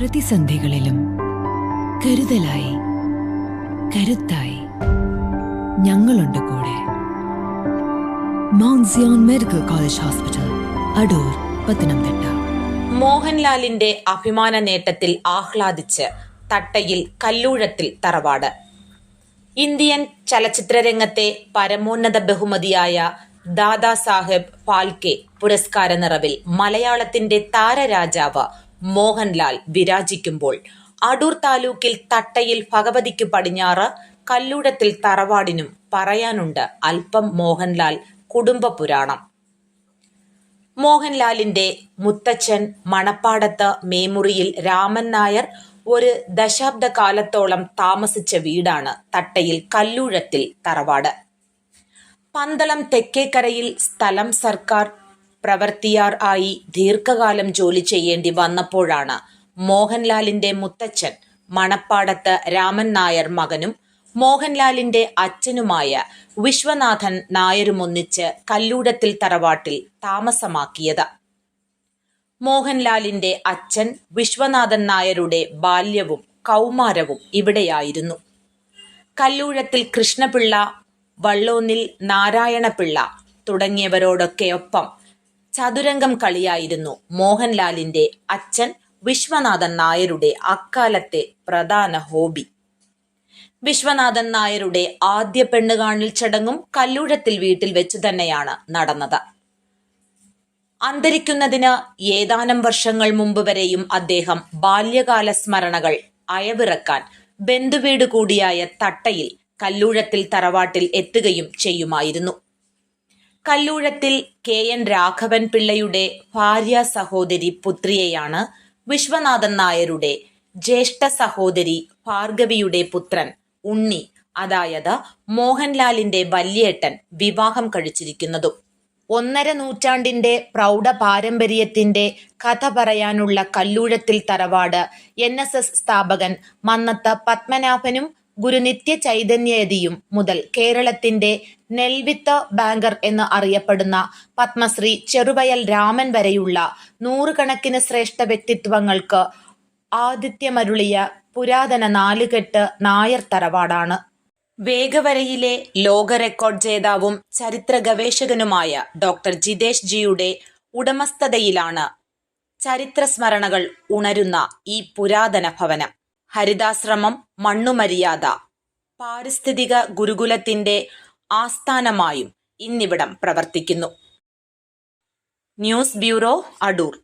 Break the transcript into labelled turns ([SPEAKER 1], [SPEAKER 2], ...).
[SPEAKER 1] പ്രതിസന്ധികളിലും കരുതലായി കരുത്തായി ഞങ്ങളുണ്ട് കൂടെ. Mount medical college hospital Adoor Pathanamthitta.
[SPEAKER 2] മോഹൻലാലിന്റെ അഭിമാന നേട്ടത്തിൽ ആഹ്ലാദിച്ച് തട്ടയിൽ കല്ലൂഴത്തിൽ തറവാട്. ഇന്ത്യൻ ചലച്ചിത്രരംഗത്തെ പരമോന്നത ബഹുമതിയായ ദാദാ സാഹേബ് ഫാൽക്കെ പുരസ്കാര നിറവിൽ മലയാളത്തിന്റെ താരരാജാവ് മോഹൻലാൽ വിരാജിക്കുമ്പോൾ. അടൂർ താലൂക്കിൽ തട്ടയിൽ ഭഗവതിക്ക് പടിഞ്ഞാറ് കല്ലൂടത്തിൽ തറവാടിനും പറയാനുണ്ട് അല്പം മോഹൻലാൽ കുടുംബ പുരാണം. മോഹൻലാലിന്റെ മുത്തച്ഛൻ മണപ്പാടത്ത് മേമുറിയിൽ രാമൻ നായർ ഒരു ദശാബ്ദ കാലത്തോളം താമസിച്ച വീടാണ് തട്ടയിൽ കല്ലൂഴത്തിൽ തറവാട്. പന്തളം തെക്കേക്കരയിൽ സ്ഥലം സർക്കാർ പ്രവർത്തിയാർ ആയി ദീർഘകാലം ജോലി ചെയ്യേണ്ടി വന്നപ്പോഴാണ് മോഹൻലാലിന്റെ മുത്തച്ഛൻ മണപ്പാടത്ത് രാമൻ നായർ മകനും മോഹൻലാലിന്റെ അച്ഛനുമായ വിശ്വനാഥൻ നായരുമൊന്നിച്ച് കല്ലൂടത്തിൽ തറവാട്ടിൽ താമസമാക്കിയത്. മോഹൻലാലിന്റെ അച്ഛൻ വിശ്വനാഥൻ നായരുടെ ബാല്യവും കൗമാരവും ഇവിടെയായിരുന്നു. കല്ലൂഴത്തിൽ കൃഷ്ണപിള്ള വള്ളോന്നിൽ നാരായണപിള്ള തുടങ്ങിയവരോടൊക്കെയൊപ്പം ചതുരംഗം കളിയായിരുന്നു മോഹൻലാലിന്റെ അച്ഛൻ വിശ്വനാഥൻ നായരുടെ അക്കാലത്തെ പ്രധാന ഹോബി. വിശ്വനാഥൻ നായരുടെ ആദ്യ പെണ്ണുകാണൽ ചടങ്ങും കല്ലൂഴത്തിൽ വീട്ടിൽ വെച്ച് തന്നെയാണ് നടന്നത്. അന്തരിക്കുന്നതിന് ഏതാനും വർഷങ്ങൾ മുമ്പ് വരെയും അദ്ദേഹം ബാല്യകാല സ്മരണകൾ അയവിറക്കാൻ ബന്ധുവീട് കൂടിയായ തട്ടയിൽ കല്ലൂഴത്തിൽ തറവാട്ടിൽ എത്തുകയും ചെയ്യുമായിരുന്നു. കല്ലൂഴത്തിൽ കെ എൻ രാഘവൻ പിള്ളയുടെ ഭാര്യ സഹോദരി പുത്രിയെയാണ് വിശ്വനാഥൻ നായരുടെ ജ്യേഷ്ഠ സഹോദരി ഭാർഗവിയുടെ പുത്രൻ ഉണ്ണി അതായത് മോഹൻലാലിന്റെ വല്യേട്ടൻ വിവാഹം കഴിച്ചിരിക്കുന്നതും. ഒന്നര നൂറ്റാണ്ടിന്റെ പ്രൗഢ പാരമ്പര്യത്തിന്റെ കഥ പറയാനുള്ള കല്ലൂഴത്തിൽ തറവാട് എൻ എസ് എസ് സ്ഥാപകൻ മന്നത്ത് പത്മനാഭനും ഗുരുനിത്യ ചൈതന്യതിയും മുതൽ കേരളത്തിന്റെ നെൽവിത്ത ബാങ്കർ എന്ന് അറിയപ്പെടുന്ന പത്മശ്രീ ചെറുവയൽ രാമൻ വരെയുള്ള നൂറുകണക്കിന് ശ്രേഷ്ഠ വ്യക്തിത്വങ്ങൾക്ക് ആദിത്യമരുളിയ പുരാതന നാലുകെട്ട് നായർ തറവാടാണ്. വേഗവരയിലെ ലോക റെക്കോർഡ് ജേതാവും ചരിത്ര ഗവേഷകനുമായ ഡോക്ടർ ജിതേഷ് ജിയുടെ ഉടമസ്ഥതയിലാണ് ചരിത്ര സ്മരണകൾ ഉണരുന്ന ഈ പുരാതന ഭവനം. ഹരിതാശ്രമം മണ്ണുമര്യാദ പാരിസ്ഥിതിക ഗുരുകുലത്തിന്റെ ആസ്ഥാനമായും ഇന്നിവിടം പ്രവർത്തിക്കുന്നു. News bureau Adoor.